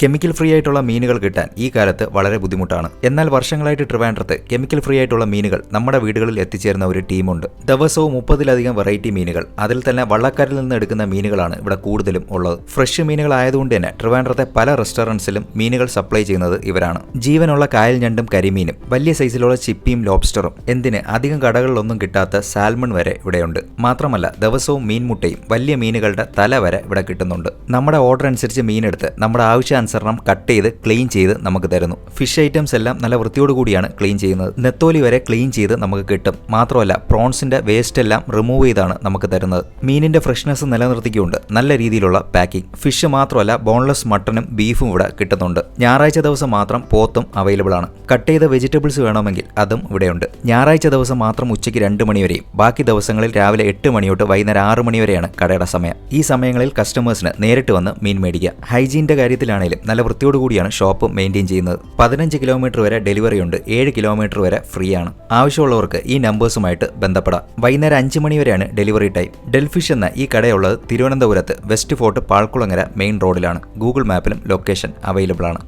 Chemical free ആയിട്ടുള്ള മീനുകൾ കിട്ടാൻ ഈ കാലത്ത് വളരെ ബുദ്ധിമുട്ടാണ്. എന്നാൽ വർഷങ്ങളായിട്ട് ട്രിവാൻഡ്രത്ത് കെമിക്കൽ ഫ്രീ ആയിട്ടുള്ള മീനുകൾ നമ്മുടെ വീടുകളിൽ എത്തിച്ചേരുന്ന ഒരു ടീമുണ്ട്. ദിവസവും മുപ്പതിലധികം വെറൈറ്റി മീനുകൾ അതിൽ തന്നെ വള്ളക്കാരിൽ നിന്ന് എടുക്കുന്ന മീനുകളാണ് ഇവിടെ കൂടുതലും ഉള്ളത്. ഫ്രഷ് മീനുകൾ ആയതുകൊണ്ട് തന്നെ ട്രിവാൻഡ്രത്തെ പല റെസ്റ്റോറന്റ്സിലും മീനുകൾ സപ്ലൈ ചെയ്യുന്നത് ഇവരാണ്. ജീവനുള്ള കായൽ ഞണ്ടും കരിമീനും വലിയ സൈസിലുള്ള ചിപ്പിയും ലോബ്സ്റ്ററും എന്തിന് അധികം കടകളിലൊന്നും കിട്ടാത്ത സാൽമൺ വരെ ഇവിടെയുണ്ട്. മാത്രമല്ല ദിവസവും മീൻമുട്ടയും വലിയ മീനുകളുടെ തല വരെ ഇവിടെ കിട്ടുന്നുണ്ട്. നമ്മുടെ ഓർഡർ അനുസരിച്ച് മീനെടുത്ത് നമ്മുടെ ആവശ്യാനുസരണം കട്ട് ചെയ്ത് ക്ലീൻ ചെയ്ത് നമുക്ക് തരുന്നു. ഫിഷ് ഐറ്റംസ് എല്ലാം നല്ല വൃത്തിയോട് കൂടിയാണ് ക്ലീൻ ചെയ്യുന്നത്. നെത്തോലി വരെ ക്ലീൻ ചെയ്ത് നമുക്ക് കിട്ടും. മാത്രമല്ല പ്രോൺസിന്റെ വേസ്റ്റ് എല്ലാം റിമൂവ് ചെയ്താണ് നമുക്ക് തരുന്നത്. മീനിന്റെ ഫ്രഷ്നെസ് നിലനിർത്തിക്കൊണ്ട് നല്ല രീതിയിലുള്ള പാക്കിംഗ് ഫിഷ് മാത്രമല്ല ബോൺലെസ് മട്ടനും ബീഫും ഇവിടെ കിട്ടുന്നുണ്ട്. ഞായറാഴ്ച ദിവസം മാത്രം പോത്തും അവൈലബിൾ ആണ്. കട്ട് ചെയ്ത വെജിറ്റബിൾസ് വേണമെങ്കിൽ അതും ഇവിടെയുണ്ട്. ഞായറാഴ്ച ദിവസം മാത്രം ഉച്ചയ്ക്ക് രണ്ട് മണിവരെയും ബാക്കി ദിവസങ്ങളിൽ രാവിലെ എട്ട് മണി തൊട്ട് വൈകുന്നേരം ആറ് മണി വരെയാണ് കടയുടെ സമയം. ഈ സമയങ്ങളിൽ കസ്റ്റമേഴ്സിന് നേരിട്ട് വന്ന് മീൻ മേടിക്കുക ഹൈജീന്റെ കാര്യത്തിലാണെങ്കിലും നല്ല വൃത്തിയോട് കൂടിയാണ് ഷോപ്പ് മെയിന്റെയിൻ ചെയ്യുന്നത്. പതിനഞ്ച് കിലോമീറ്റർ വരെ ഡെലിവറി ഉണ്ട്. ഏഴ് കിലോമീറ്റർ വരെ ഫ്രീ ആണ്. ആവശ്യമുള്ളവർക്ക് ഈ നമ്പേഴ്സുമായിട്ട് ബന്ധപ്പെടാം. വൈകുന്നേരം അഞ്ച് മണി വരെയാണ് ഡെലിവറി ടൈം. ഡെൽഫിഷ് എന്ന ഈ കടയുള്ളത് തിരുവനന്തപുരത്ത് വെസ്റ്റ് ഫോർട്ട് പാൾക്കുളങ്ങര മെയിൻ റോഡിലാണ്. ഗൂഗിൾ മാപ്പിലും ലൊക്കേഷൻ അവൈലബിൾ ആണ്.